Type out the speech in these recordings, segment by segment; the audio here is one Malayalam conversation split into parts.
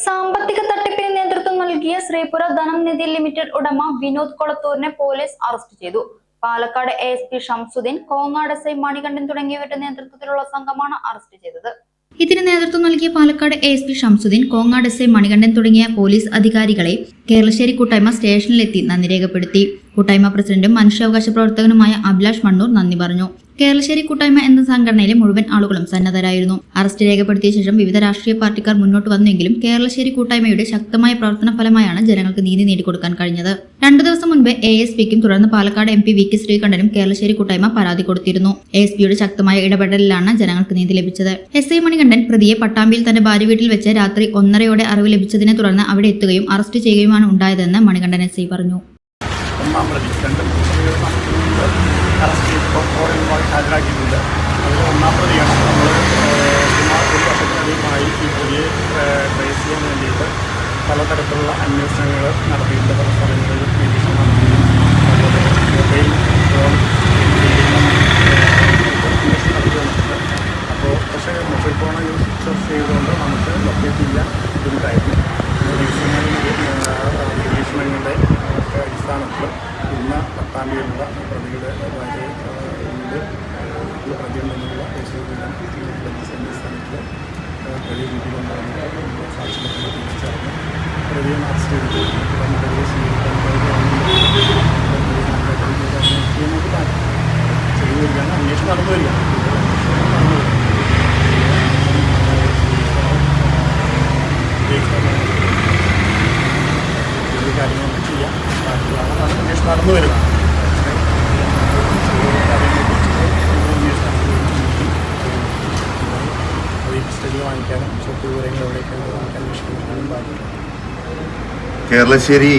സാമ്പത്തിക തട്ടിപ്പിന് നേതൃത്വം നൽകിയ ശ്രീപുര ധനം നിധി ലിമിറ്റഡ് ഉടമ വിനോദ് കൊളത്തൂരിനെ പോലീസ് അറസ്റ്റ് ചെയ്തു. Palakkad A S P Shamsuddin Kongad S I Manikandan തുടങ്ങിയവരുടെ നേതൃത്വത്തിലുള്ള സംഘമാണ് അറസ്റ്റ് ചെയ്തത്. ഇതിന് നേതൃത്വം നൽകിയ Palakkad A S P Shamsuddin Kongad S I Manikandan തുടങ്ങിയ പോലീസ് അധികാരികളെ കേരളശ്ശേരി കൂട്ടായ്മ സ്റ്റേഷനിലെത്തി നന്ദി രേഖപ്പെടുത്തി. കൂട്ടായ്മ പ്രസിഡന്റും മനുഷ്യാവകാശ പ്രവർത്തകനുമായ അഭിലാഷ് മണ്ണൂർ നന്ദി പറഞ്ഞു. കേരളശ്ശേരി കൂട്ടായ്മ എന്ന സംഘടനയിലെ മുഴുവൻ ആളുകളും സന്നദ്ധരായിരുന്നു. അറസ്റ്റ് രേഖപ്പെടുത്തിയ ശേഷം വിവിധ രാഷ്ട്രീയ പാർട്ടിക്കാർ മുന്നോട്ട് വന്നെങ്കിലും കേരളശ്ശേരി കൂട്ടായ്മയുടെ ശക്തമായ പ്രവർത്തന ഫലമായാണ് ജനങ്ങൾക്ക് നീതി നേടിക്കൊടുക്കാൻ കഴിഞ്ഞത്. രണ്ടു ദിവസം മുൻപ് എ എസ് പിക്കും തുടർന്ന് Palakkad M P V K ശ്രീകണ്ഠനും Keralassery കൂട്ടായ്മ പരാതി കൊടുത്തിരുന്നു. എ എസ് പിയുടെ ശക്തമായ ഇടപെടലിലാണ് ജനങ്ങൾക്ക് നീതി ലഭിച്ചത്. എസ് ഐ മണികണ്ഠൻ പ്രതിയെ പട്ടാമ്പിയിൽ തന്റെ ഭാര്യ വീട്ടിൽ വെച്ച് രാത്രി ഒന്നരയോടെ അറിവ് ലഭിച്ചതിനെ തുടർന്ന് അവിടെ എത്തുകയും അറസ്റ്റ് ചെയ്യുകയുമാണ് ഉണ്ടായതെന്ന് മണികണ്ഠൻ എസ് ഐ പറഞ്ഞു ഒന്നാം പ്രതി രണ്ട് പ്രതികൾ നമുക്കുണ്ട് അറസ്റ്റ് ചെയ്തപ്പോൾ കോടതിയുമായി ഹാജരാക്കിയിട്ടുണ്ട് അതിൽ ഒന്നാം പ്രതിയാണ് നമ്മൾ സുമാർ ഒരു വർഷത്തിലധികമായി ഈ പ്രതിയെ ട്രേസ് ചെയ്യാൻ വേണ്ടിയിട്ട് പലതരത്തിലുള്ള അന്വേഷണങ്ങൾ നടത്തിയിട്ടുണ്ട്. പല സ്ഥലങ്ങളിൽ നിരീക്ഷണം നടത്തുകയും അതുപോലെ മൊബൈൽ ഫോൺ അന്വേഷണം നടത്തിയിട്ടുണ്ട് അപ്പോൾ പക്ഷേ മൊബൈൽ ഫോൺ യൂസ് ചെയ്തുകൊണ്ട് നമുക്ക് ലൊക്കേറ്റ് ചെയ്യാൻ ബുദ്ധിമുട്ടായിരുന്നു. പ്രതിയുണ്ടെന്നുള്ള ദേശീയ അടിസ്ഥാനത്തിൽ പ്രതി വീട്ടിലുണ്ടാകുന്ന സാക്ഷികളെ തിരിച്ചറിഞ്ഞ് പ്രതിയെ അറസ്റ്റ് ചെയ്തു തുടർന്ന് പ്രതിയെ സ്വീകരിക്കാൻ ചെയ്തു വരികയാണ് അന്വേഷണം നടന്നു വരികയാണ് കാര്യങ്ങളൊക്കെ ചെയ്യാം. ബാക്കിയാണ് അന്വേഷണം നടന്നു വരുന്നത് കസ്റ്റഡി വാങ്ങിക്കാനും കേരളശ്ശേരി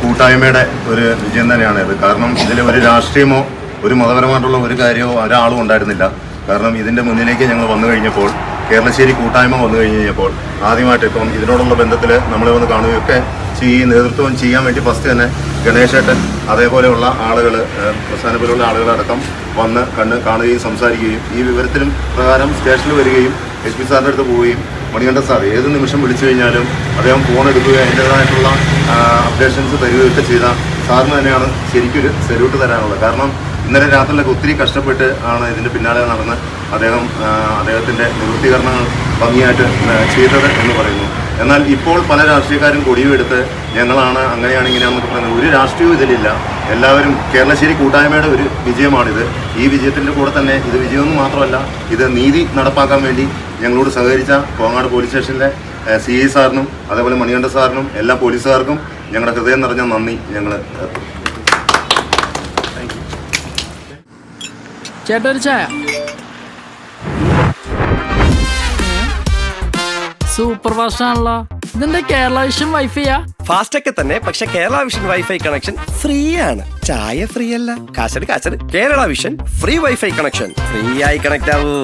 കൂട്ടായ്മയുടെ ഒരു വിജയം തന്നെയാണ് കാരണം ഇതിൽ ഒരു രാഷ്ട്രീയമോ ഒരു മതപരമായിട്ടുള്ള ഒരു കാര്യമോ ഒരാളും ഉണ്ടായിരുന്നില്ല. കാരണം ഇതിന്റെ മുന്നിലേക്ക് ഞങ്ങൾ വന്നു കഴിഞ്ഞപ്പോൾ കേരളശ്ശേരി കൂട്ടായ്മ വന്നു കഴിഞ്ഞപ്പോൾ ആദ്യമായിട്ട് ഇപ്പം ഇതിനോടുള്ള ബന്ധത്തിൽ നമ്മളെ വന്ന് കാണുകയൊക്കെ ഈ നേതൃത്വം ചെയ്യാൻ വേണ്ടി ഫസ്റ്റ് തന്നെ ഗണേശേട്ടൻ അതേപോലെയുള്ള ആളുകൾ പ്രസ്ഥാനത്തിലുള്ള ആളുകളടക്കം വന്ന് കണ്ണ് കാണുകയും സംസാരിക്കുകയും ഈ വിവരത്തിനും പ്രകാരം സ്റ്റേഷനിൽ വരികയും എസ് പി സാറിന്റെ അടുത്ത് പോവുകയും മണികണ്ഠൻ സാർ ഏത് നിമിഷം വിളിച്ചു കഴിഞ്ഞാലും അദ്ദേഹം ഫോൺ എടുക്കുകയും അതിന്റേതായിട്ടുള്ള അപ്ഡേഷൻസ് തരികയൊക്കെ ചെയ്ത സാറിന് തന്നെയാണ് ശരിക്കൊരു സെല്യൂട്ട് തരാനുള്ളത്. കാരണം ഇന്നലെ രാത്രിയിലൊക്കെ ഒത്തിരി കഷ്ടപ്പെട്ട് ആണ് ഇതിന്റെ പിന്നാലെ നടന്ന് അദ്ദേഹം അദ്ദേഹത്തിന്റെ നിവൃത്തീകരണങ്ങൾ ഭംഗിയായിട്ട് ചെയ്തത് എന്ന് പറയുന്നു. എന്നാൽ ഇപ്പോൾ പല രാഷ്ട്രീയക്കാരും കൊടിയുമെടുത്ത് ഞങ്ങളാണ് അങ്ങനെയാണ് ഇങ്ങനെയാണെന്നൊക്കെ പറയുന്നത് ഒരു രാഷ്ട്രീയവും ഇതിലില്ല. എല്ലാവരും കേരളശ്ശേരി കൂട്ടായ്മയുടെ ഒരു വിജയമാണിത്. ഈ വിജയത്തിന്റെ കൂടെ തന്നെ ഇത് വിജയമെന്ന് മാത്രമല്ല ഇത് നീതി നടപ്പാക്കാൻ വേണ്ടി ഞങ്ങളോട് സഹകരിച്ച കോങ്ങാട് പോലീസ് സ്റ്റേഷനിലെ സി ഐ സാറിനും അതേപോലെ മണികണ്ഠ സാറിനും എല്ലാ പോലീസുകാർക്കും ഞങ്ങളുടെ ഹൃദയം നിറഞ്ഞ നന്ദി ഞങ്ങൾ ചായ. സൂപ്പർ ഫാസ്റ്റ് ആണല്ലോ ഇതെന്താ കേരള വിഷൻ വൈഫൈയാ ഫാസ്റ്റ് ഒക്കെ തന്നെ പക്ഷെ Kerala Vision wifi connection free ആണ് ചായ ഫ്രീ അല്ല കാശട് കാശട് Kerala Vision free wifi connection free ആയി കണക്ട് ആവൂ.